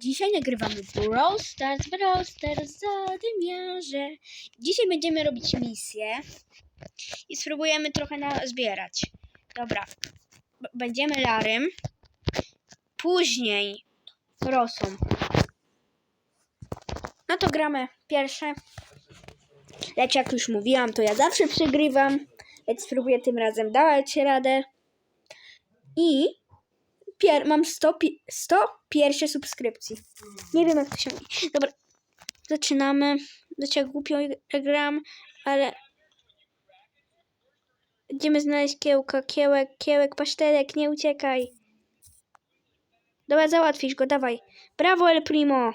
Dzisiaj nagrywamy Brawl Stars, Brawl Stars, zadymiarze. Dzisiaj będziemy robić misję i spróbujemy trochę nazbierać. Dobra, B- będziemy Larym, później Rosą. No to gramy pierwsze. Lecz jak już mówiłam, to ja zawsze przegrywam, więc spróbuję tym razem dawać radę. I pier- mam 100, pi- 100 pierwsze subskrypcji. Nie wiem jak to się mówi. Dobra, zaczynamy. Do głupio gram, ale będziemy znaleźć kiełka, kiełek, kiełek, pasztelek, nie uciekaj. Dobra, załatwisz go, dawaj. Brawo El Primo.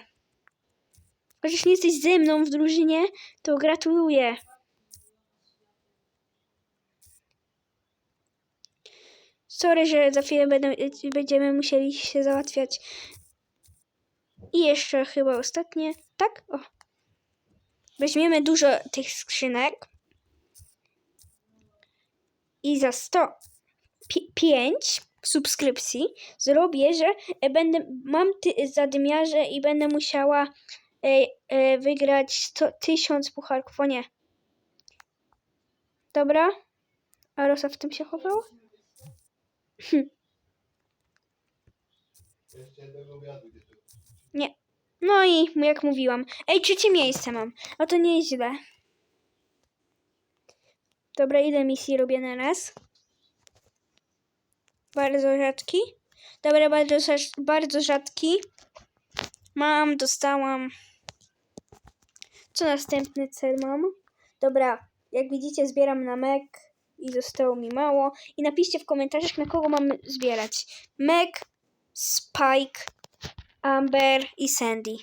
Chociaż nie jesteś ze mną w drużynie, to gratuluję. Sorry, że za chwilę będę, będziemy musieli się załatwiać. I jeszcze chyba ostatnie. Tak? O. Weźmiemy dużo tych skrzynek. I za 105 subskrypcji zrobię, że e, będę, mam ty, zadymiarze i będę musiała e, e, wygrać 100, 1000 pucharków. O nie. Dobra. A Rosa w tym się chowała? Nie. No i jak mówiłam. Ej, trzecie miejsce mam. No to nie jest źle. Dobra, ile misji robię na raz? Bardzo rzadki. Dobra, bardzo, bardzo rzadki. Mam, dostałam. Co następny cel mam? Dobra, jak widzicie zbieram na Meg i zostało mi mało. I napiszcie w komentarzach na kogo mam zbierać. Meg, Spike, Amber i Sandy.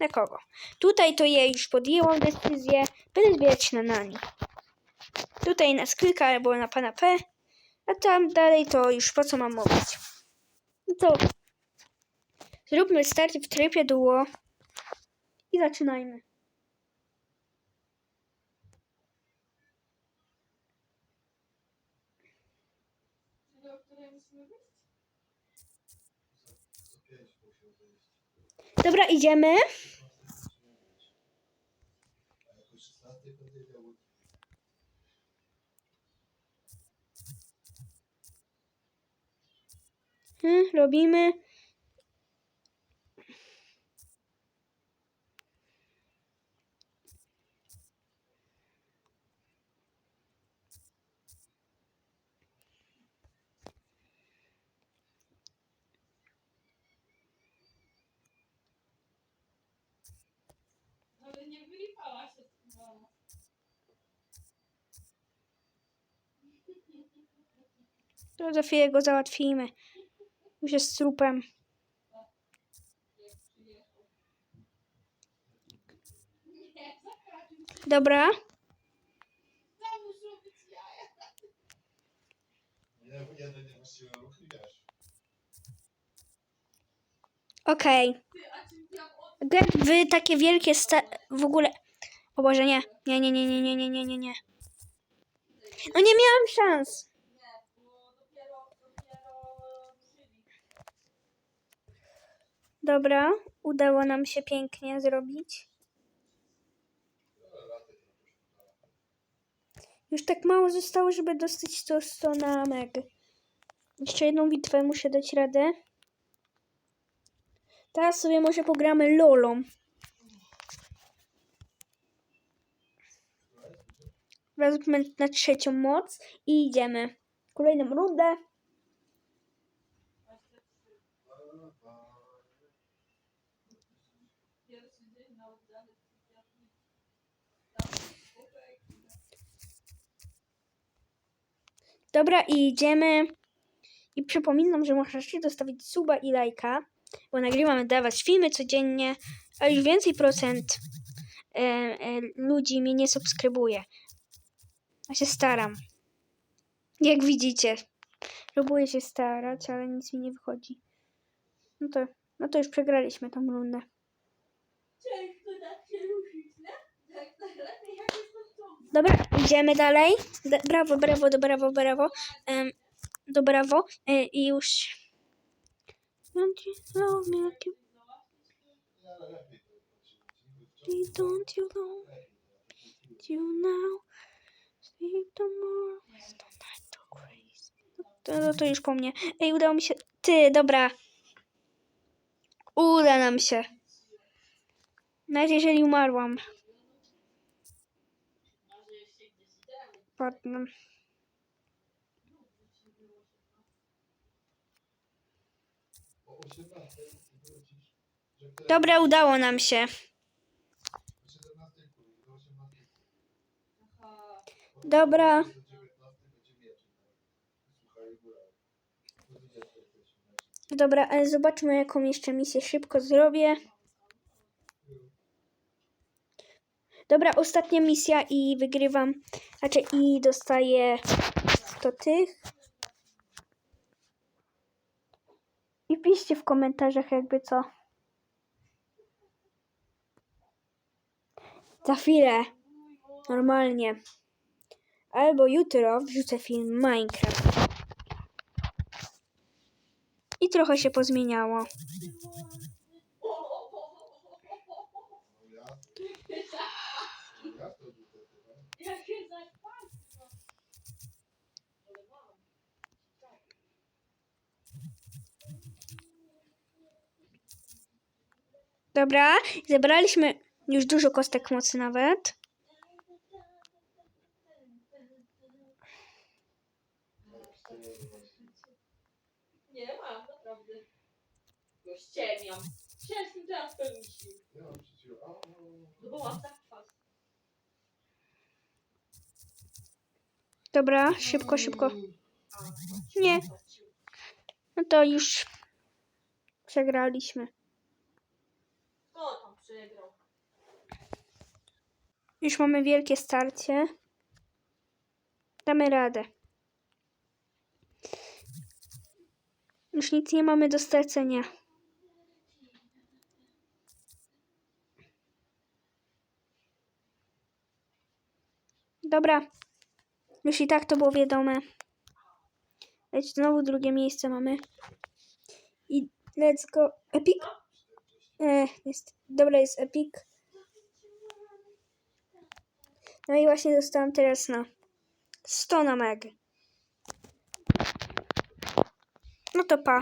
Na kogo? Tutaj to ja już podjęłam decyzję. Będę zbierać na Nani. Tutaj na Skryka albo na pana P. A tam dalej to już po co mam mówić. No to zróbmy start w trybie duo. I zaczynajmy. do której musimy wyjść? Dobra, idziemy. Hmm, robimy. To za chwilę go załatwimy. Już jest trupem. Dobra. Okej. Okay. Wy takie wielkie sta... W ogóle... O Boże, nie. Nie, nie, nie, nie, nie, nie, nie, nie. No nie miałam szans. Dobra, udało nam się pięknie zrobić. Już tak mało zostało, żeby dostać to 100 na meg. Jeszcze jedną bitwę muszę dać radę. Teraz sobie może pogramy Lolą. Wezmę na trzecią moc i idziemy. Kolejną rundę. Dobra, i idziemy. I przypominam, że możecie dostawić suba i lajka, bo nagrywamy dla was filmy codziennie, a już więcej procent e, e, ludzi mnie nie subskrybuje. Ja się staram. Jak widzicie. Próbuję się starać, ale nic mi nie wychodzi. No to, no to już przegraliśmy tą rundę. Ciężko tak się ruszyć, nie? Tak najlepiej jak jest to ciągle. Dobra, idziemy dalej. D- brawo, brawo, do brawo, brawo. Em, do brawo. E, I już. Don't you know you now sleep night to crazy. To, to, to już po mnie. Ej, udało mi się. Ty, dobra. Uda nam się. Nawet jeżeli umarłam. Może jeszcze gdzieś idziemy. Padnę. O 18 wrócisz. że wtedy- Dobra, udało nam się. O 17 pójdzie, do 18 Aha. Dobra. Do 19 będzie wieczór. Słuchaj, góra. Do 20 jesteśmy. znaczy. Dobra, ale zobaczmy, jaką jeszcze misję szybko zrobię. Dobra, ostatnia misja i wygrywam. Znaczy, i dostaję 100 tych. I piszcie w komentarzach, jakby co. Za chwilę. Normalnie. Albo jutro wrzucę film Minecraft. I trochę się pozmieniało. No ja, ja to rzucę chyba. Jakie zakwasko. Ale mam. Dobra, zebraliśmy już dużo kostek mocy nawet. Nie mam, naprawdę. Go ściemiam. Przestań teraz pełni sił. Ja mam przeciw. A, o, No bo mam zakwas. Dobra, szybko, szybko. Nie. No to już przegraliśmy. Już mamy wielkie starcie. Damy radę. Już nic nie mamy do stracenia. Dobra. Już i tak to było wiadome. Lecz znowu drugie miejsce mamy. I let's go. Epic? Jest. Dobra, jest Epic. No i właśnie dostałam teraz na 100 na meg. No to pa.